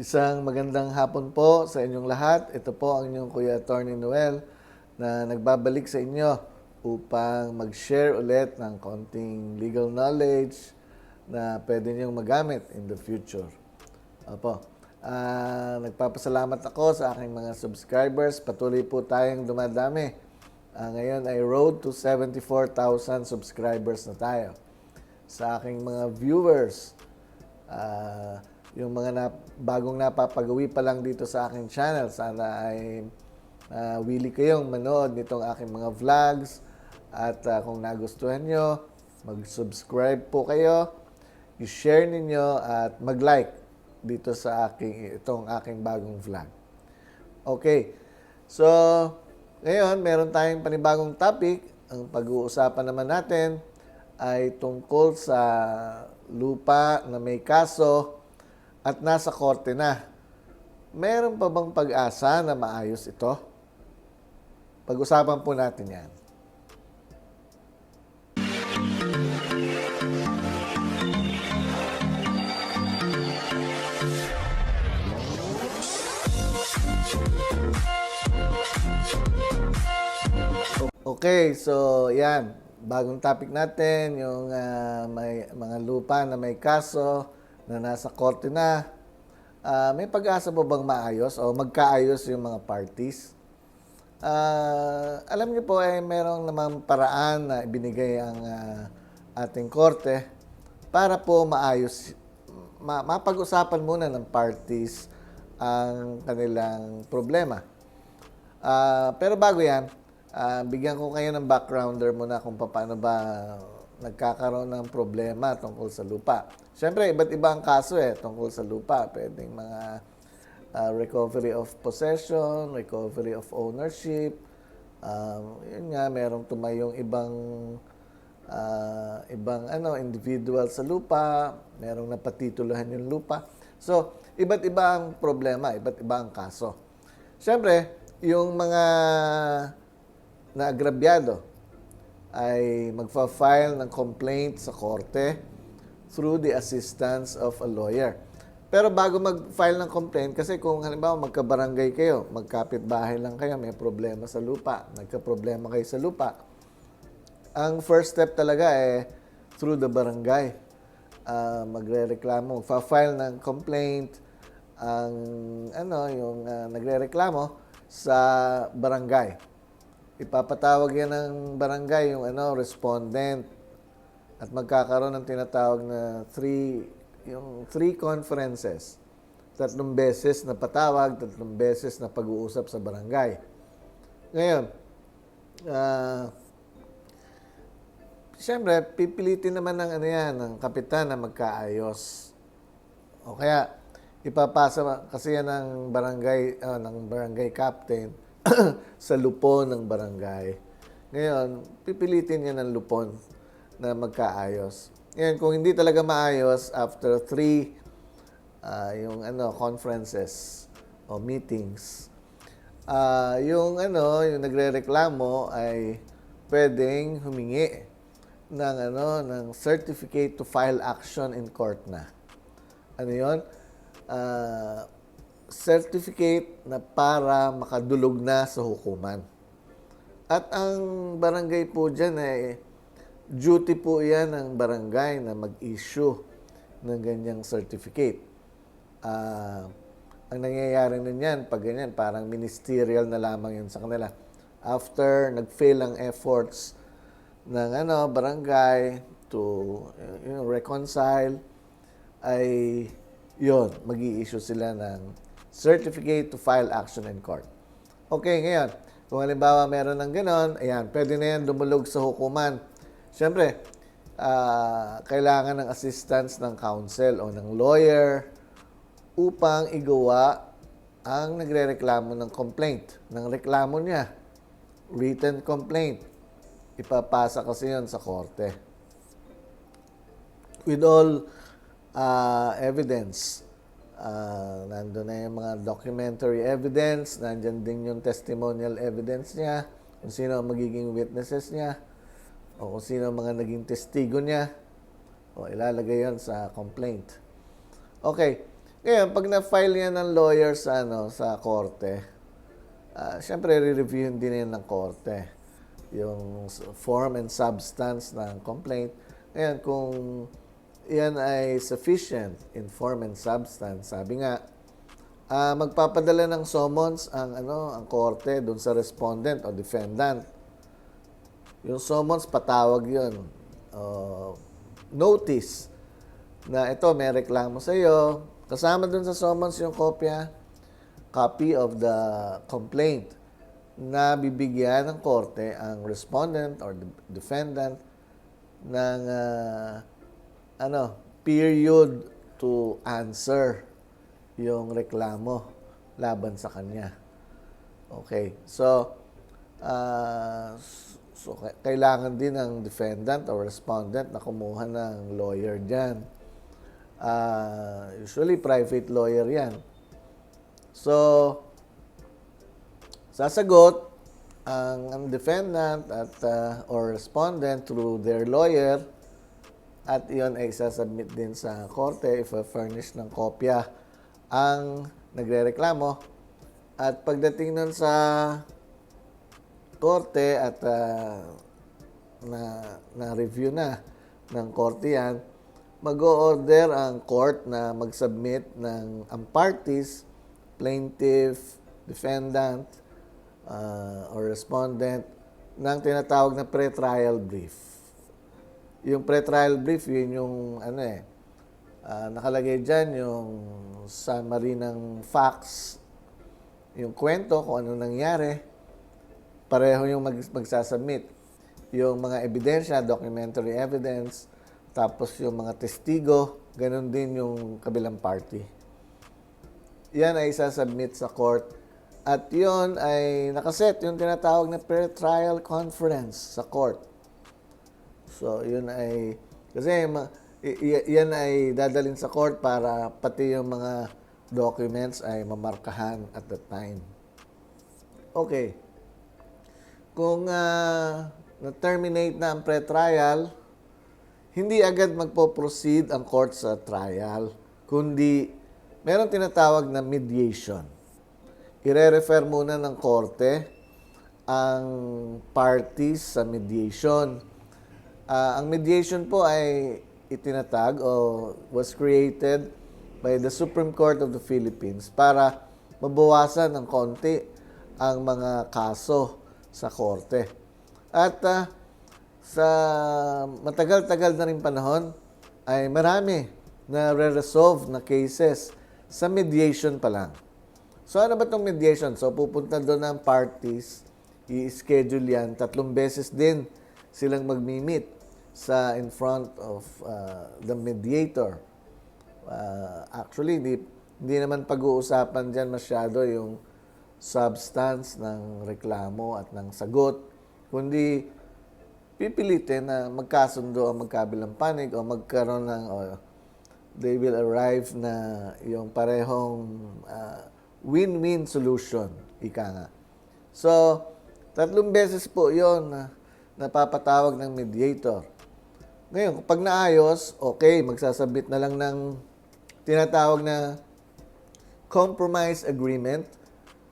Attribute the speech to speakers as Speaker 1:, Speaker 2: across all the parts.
Speaker 1: Isang magandang hapon po sa inyong lahat. Ito po ang inyong Kuya Attorney Noel na nagbabalik sa inyo upang mag-share ulit ng konting legal knowledge na pwede niyong magamit in the future. Opo. Ah, nagpapasalamat ako sa aking mga subscribers. Patuloy po tayong dumadami. Ah, ngayon ay road to 74,000 subscribers na tayo. Sa aking mga viewers, ah, yung mga na, bagong napapagawi pa lang dito sa aking channel, sana ay uh, willing kayong manood nitong aking mga vlogs at ah, kung nagustuhan nyo, mag-subscribe po kayo, i-share ninyo at mag-like dito sa aking itong aking bagong vlog. Okay. So, ngayon meron tayong panibagong topic. Ang pag-uusapan naman natin ay tungkol sa lupa na may kaso at nasa korte na. Meron pa bang pag-asa na maayos ito? Pag-usapan po natin yan. Okay, so yan. Bagong topic natin, yung ah, may mga lupa na may kaso na nasa korte na. Ah, may pag-asa po bang maayos o magkaayos yung mga parties? Ah, alam niyo po, eh, merong namang paraan na ibinigay ang ah, ating korte para po maayos, ma- mapag-usapan muna ng parties ang kanilang problema. Ah, pero bago yan, ah, bigyan ko kayo ng backgrounder muna kung paano ba nagkakaroon ng problema tungkol sa lupa. Siyempre, iba't iba ang kaso eh tungkol sa lupa. Pwedeng mga ah, recovery of possession, recovery of ownership. Um, yun nga, merong tumayong ibang ah, ibang ano individual sa lupa, merong napatituluhan yung lupa. So, iba't iba ang problema, iba't iba ang kaso. Siyempre, yung mga naagrabyado ay magfa-file ng complaint sa korte through the assistance of a lawyer. Pero bago mag-file ng complaint, kasi kung halimbawa magkabarangay kayo, magkapit-bahay lang kayo, may problema sa lupa, nagka-problema kayo sa lupa, ang first step talaga eh through the barangay. Ah, magre-reklamo, magfa-file ng complaint ang ano yung ah, nagre-reklamo sa barangay. Ipapatawag yan ng barangay yung ano respondent at magkakaroon ng tinatawag na three yung three conferences. Tatlong beses na patawag, tatlong beses na pag-uusap sa barangay. Ngayon, ah Siyempre, pipilitin naman ng ano yan, ng kapitan na magkaayos. O kaya, ipapasa kasi yan ng barangay, ah, ng barangay captain sa lupon ng barangay. Ngayon, pipilitin niya ng lupon na magkaayos. Ngayon, kung hindi talaga maayos, after three, ah, yung ano, conferences o meetings, ah, yung ano, yung nagrereklamo ay pwedeng humingi ng ano ng certificate to file action in court na. Ano 'yon? Ah, certificate na para makadulog na sa hukuman. At ang barangay po dyan ay duty po yan ng barangay na mag-issue ng ganyang certificate. Ah, ang nangyayari nun yan, pag ganyan, parang ministerial na lamang yun sa kanila. After nag-fail ang efforts ng ano, barangay to you know, reconcile, ay yon mag issue sila ng certificate to file action in court. Okay, ngayon, kung halimbawa meron ng ganon, ayan, pwede na yan dumulog sa hukuman. Siyempre, ah, kailangan ng assistance ng counsel o ng lawyer upang igawa ang nagrereklamo ng complaint, ng reklamo niya, written complaint. Ipapasa kasi yun sa korte. With all uh, evidence, uh, nandun na yung mga documentary evidence, nandyan din yung testimonial evidence niya, kung sino ang magiging witnesses niya, o kung sino mga naging testigo niya, o ilalagay yan sa complaint. Okay, Ngayon, pag na-file yan ng lawyer sa, ano, sa korte, ah syempre, re-reviewin din yan ng korte yung form and substance ng complaint. Ngayon, kung yan ay sufficient in form and substance, sabi nga, ah magpapadala ng summons ang ano ang korte doon sa respondent o defendant. Yung summons patawag 'yun. Uh, notice na ito may reklamo sa iyo. Kasama doon sa summons yung kopya copy of the complaint na bibigyan ng korte ang respondent or the defendant ng ah, ano period to answer yung reklamo laban sa kanya. Okay. So, ah, so ka- kailangan din ng defendant or respondent na kumuha ng lawyer diyan. Ah, usually private lawyer 'yan. So, sasagot ang, ang defendant at ah, or respondent through their lawyer at iyon ay isasubmit din sa korte if furnish ng kopya ang nagrereklamo at pagdating nun sa korte at ah, na, na review na ng korte yan, mag-o-order ang court na mag-submit ng ang parties, plaintiff, defendant, ah, or respondent ng tinatawag na pre-trial brief. Yung pre-trial brief, yun yung ano eh, ah, nakalagay dyan yung summary ng facts, yung kwento kung ano nangyari, pareho yung mag, magsasubmit. Yung mga ebidensya, documentary evidence, tapos yung mga testigo, ganun din yung kabilang party. Yan ay isasubmit sa court. At yon ay nakaset yung tinatawag na pre-trial conference sa court. So, yun ay, kasi yan ay dadalhin sa court para pati yung mga documents ay mamarkahan at the time. Okay. Kung ah, na-terminate na ang pre-trial, hindi agad magpo-proceed ang court sa trial, kundi meron tinatawag na mediation. Ire-refer muna ng korte ang parties sa mediation. Ah, ang mediation po ay itinatag o was created by the Supreme Court of the Philippines para mabawasan ng konti ang mga kaso sa korte. At ah, sa matagal-tagal na rin panahon ay marami na re-resolve na cases sa mediation pa lang. So ano ba itong mediation? So pupunta doon ang parties, i-schedule yan, tatlong beses din silang magmi-meet sa in front of uh, the mediator. Uh, actually, hindi, hindi naman pag-uusapan dyan masyado yung substance ng reklamo at ng sagot, kundi pipilitin na magkasundo ang magkabilang panig o magkaroon ng o they will arrive na yung parehong ah, win-win solution, ika nga. So, tatlong beses po yon na napapatawag ng mediator. Ngayon, kapag naayos, okay, magsasabit na lang ng tinatawag na compromise agreement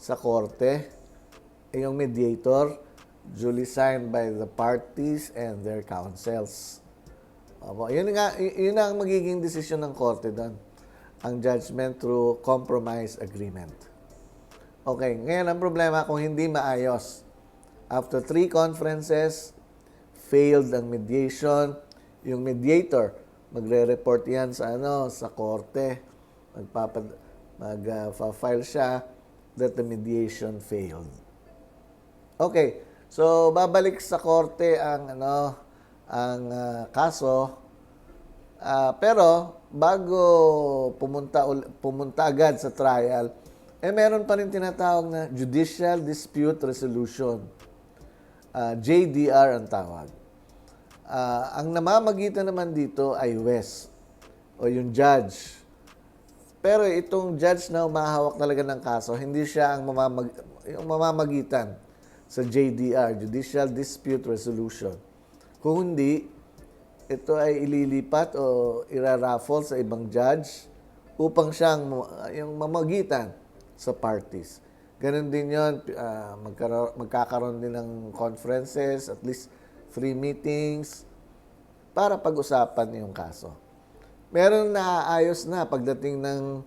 Speaker 1: sa korte. Eh, Yung mediator, duly signed by the parties and their counsels. Opo, yun nga, yun ang magiging desisyon ng korte doon. Ang judgment through compromise agreement. Okay, ngayon ang problema kung hindi maayos. After three conferences, failed ang mediation, yung mediator, magre-report yan sa ano, sa korte. Magpapad mag-file siya that the mediation failed. Okay. So babalik sa korte ang ano ang ah, kaso Ah, pero bago pumunta pumunta agad sa trial, eh meron pa rin tinatawag na Judicial Dispute Resolution. Ah, JDR ang tawag. Ah, ang namamagitan naman dito ay West o yung judge. Pero itong judge na umahawak talaga ng kaso, hindi siya ang mamamag- yung mamamagitan sa JDR, Judicial Dispute Resolution. Kung hindi, ito ay ililipat o iraraffle sa ibang judge upang siyang yung mamagitan sa parties. Ganon din yun, ah, magkaro- magkakaroon din ng conferences, at least free meetings, para pag-usapan yung kaso. Meron na ayos na pagdating ng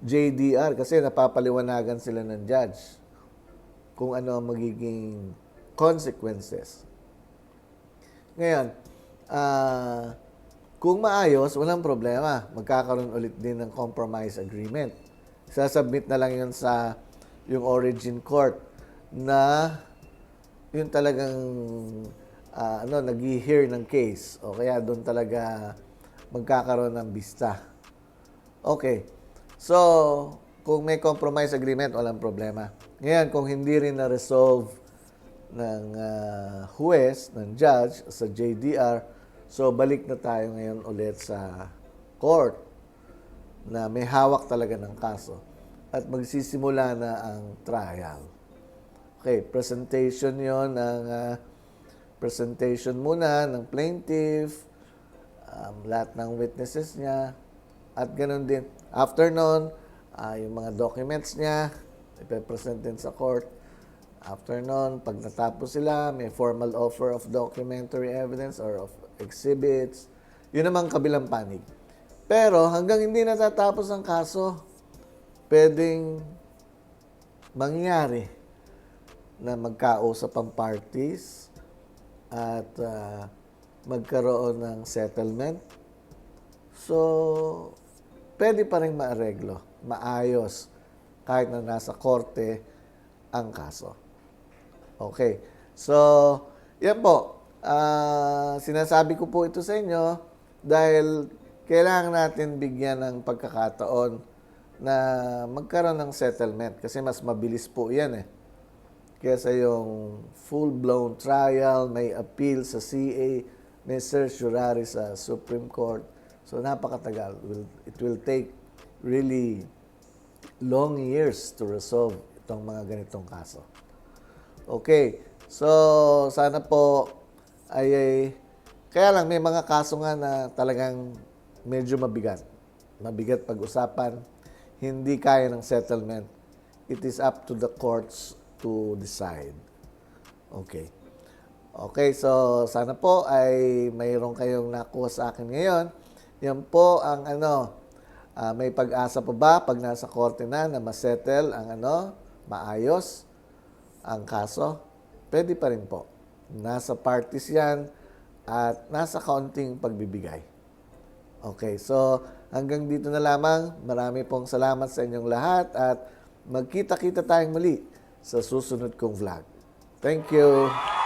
Speaker 1: JDR kasi napapaliwanagan sila ng judge kung ano ang magiging consequences. Ngayon, ah, kung maayos, walang problema. Magkakaroon ulit din ng compromise agreement. Sasubmit na lang yun sa yung origin court na yun talagang ah, ano, nag-hear ng case. O kaya doon talaga magkakaroon ng bista. Okay. So, kung may compromise agreement, walang problema. Ngayon, kung hindi rin na-resolve ng ah, huwes, ng judge, sa JDR, so balik na tayo ngayon ulit sa court na may hawak talaga ng kaso at magsisimula na ang trial. Okay, presentation yon ng ah, presentation muna ng plaintiff, um, lahat ng witnesses niya, at ganun din. After nun, ah, yung mga documents niya, ipepresent din sa court. After nun, pag natapos sila, may formal offer of documentary evidence or of exhibits. Yun namang kabilang panig. Pero hanggang hindi natatapos ang kaso, pwedeng mangyari na magkausap ang parties at ah, magkaroon ng settlement. So, pwede pa rin maareglo, maayos, kahit na nasa korte ang kaso. Okay. So, yan po. Ah, sinasabi ko po ito sa inyo dahil kailangan natin bigyan ng pagkakataon na magkaroon ng settlement kasi mas mabilis po yan eh. Kesa yung full-blown trial, may appeal sa CA, may certiorari sa Supreme Court. So napakatagal. It will take really long years to resolve itong mga ganitong kaso. Okay. So, sana po ay, ay kaya lang may mga kaso nga na talagang medyo mabigat. Mabigat pag-usapan. Hindi kaya ng settlement. It is up to the courts to decide. Okay. Okay, so sana po ay mayroon kayong nakuha sa akin ngayon. Yan po ang ano, ah, may pag-asa pa ba pag nasa korte na na masettle ang ano, maayos ang kaso? Pwede pa rin po. Nasa parties yan at nasa kaunting pagbibigay. Okay, so hanggang dito na lamang. Marami pong salamat sa inyong lahat at magkita-kita tayong muli sa susunod kong vlog. Thank you!